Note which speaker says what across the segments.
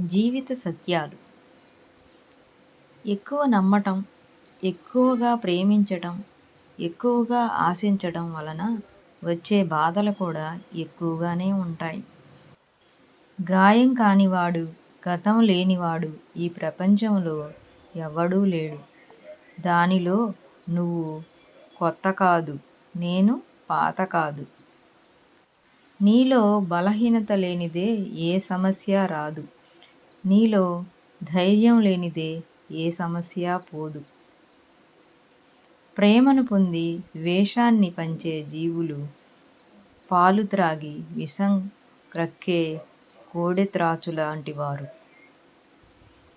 Speaker 1: జీవిత సత్యాలు. ఎక్కువ నమ్మటం ఎక్కువగా ప్రేమించటం ఎక్కువగా ఆశించడం వలన వచ్చే బాధలు కూడా ఎక్కువగానే ఉంటాయి. గాయం కానివాడు గతం లేనివాడు ఈ ప్రపంచంలో ఎవడూ లేడు. దానిలో నువ్వు కొత్త కాదు నేను పాత కాదు. నీలో బలహీనత లేనిదే ఏ సమస్య రాదు. నీలో ధైర్యం లేనిదే ఏ సమస్య పోదు. ప్రేమను పొంది వేషాన్ని పంచే జీవులు పాలు త్రాగి విషం క్రక్కే కోడెత్రాచు లాంటి వారు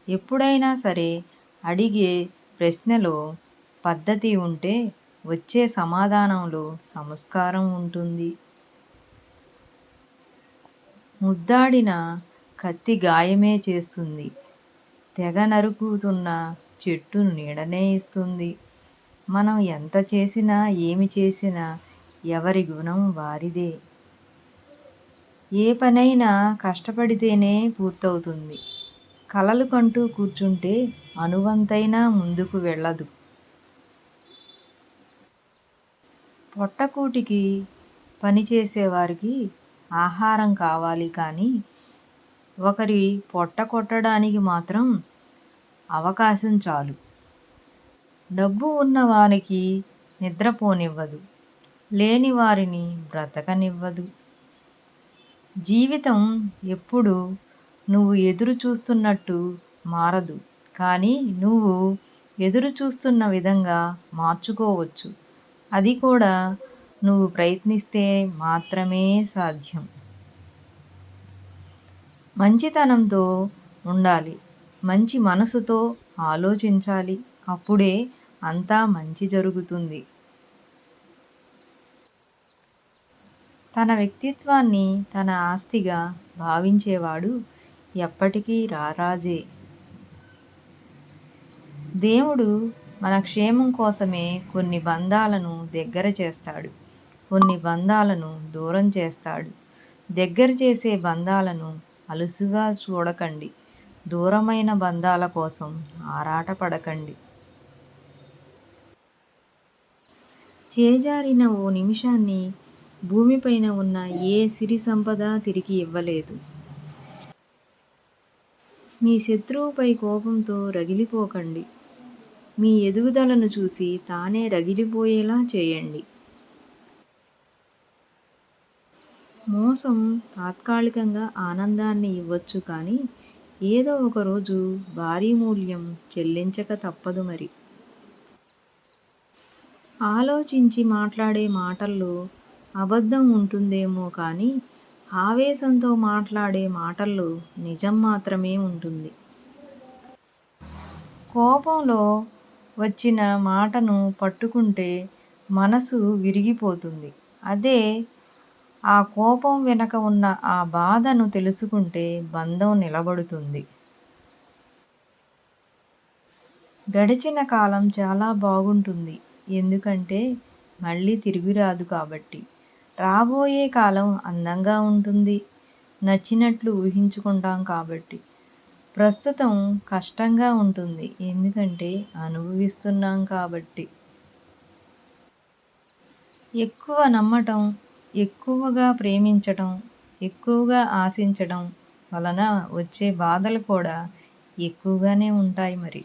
Speaker 1: ఎప్పుడైనా సరే అడిగే ప్రశ్నలో పద్ధతి ఉంటే వచ్చే సమాధానంలో సంస్కారం ఉంటుంది. ముద్దాడిన కత్తి గాయమే చేస్తుంది. తెగ నరుకుతున్న చెట్టు నీడనే ఇస్తుంది. మనం ఎంత చేసినా ఏమి చేసినా ఎవరి గుణం వారిదే. ఏ పనైనా కష్టపడితేనే పూర్తవుతుంది. కలలు కంటూ కూర్చుంటే అనువంతైనా ముందుకు వెళ్ళదు. పొట్టకూటికి పనిచేసేవారికి ఆహారం కావాలి కానీ ఒకరి పొట్ట కొట్టడానికి మాత్రం అవకాశం చాలు. డబ్బు ఉన్న వారికి నిద్రపోనివ్వదు. లేని వారిని బ్రతకనివ్వదు. జీవితం ఎప్పుడు నువ్వు ఎదురు చూస్తున్నట్టు మారదు. కానీ నువ్వు ఎదురు చూస్తున్న విధంగా మార్చుకోవచ్చు. అది కూడా నువ్వు ప్రయత్నిస్తే మాత్రమే సాధ్యం. మంచితనంతో ఉండాలి. మంచి మనసుతో ఆలోచించాలి. అప్పుడే అంతా మంచి జరుగుతుంది. తన వ్యక్తిత్వాన్ని తన ఆస్తిగా భావించేవాడు ఎప్పటికీ రారాజే. దేవుడు మన క్షేమం కోసమే కొన్ని బంధాలను దగ్గర చేస్తాడు. కొన్ని బంధాలను దూరం చేస్తాడు. దగ్గర చేసే బంధాలను అలుసుగా చూడకండి. దూరమైన బంధాల కోసం ఆరాటపడకండి. చేజారిన ఓ నిమిషాన్ని భూమిపైన ఉన్న ఏ సిరి సంపద తిరిగి ఇవ్వలేదు. మీ శత్రువుపై కోపంతో రగిలిపోకండి. మీ ఎదుగుదలను చూసి తానే రగిలిపోయేలా చేయండి. మోసం తాత్కాలికంగా ఆనందాన్ని ఇవ్వచ్చు కానీ ఏదో ఒకరోజు భారీ మూల్యం చెల్లించక తప్పదు మరి. ఆలోచించి మాట్లాడే మాటల్లో అబద్ధం ఉంటుందేమో కానీ ఆవేశంతో మాట్లాడే మాటల్లో నిజం మాత్రమే ఉంటుంది. కోపంలో వచ్చిన మాటను పట్టుకుంటే మనసు విరిగిపోతుంది. అదే ఆ కోపం వెనక ఉన్న ఆ బాధను తెలుసుకుంటే బంధం నిలబడుతుంది. గడిచిన కాలం చాలా బాగుంటుంది. ఎందుకంటే మళ్ళీ తిరిగిరాదు కాబట్టి. రాబోయే కాలం అందంగా ఉంటుంది. నచ్చినట్లు ఊహించుకుంటాం కాబట్టి. ప్రస్తుతం కష్టంగా ఉంటుంది. ఎందుకంటే అనుభవిస్తున్నాం కాబట్టి. ఎక్కువ నమ్మటం ఎక్కువగా ప్రేమించటం ఎక్కువగా ఆశించడం వలన వచ్చే బాధలు కూడా ఎక్కువగానే ఉంటాయి మరి.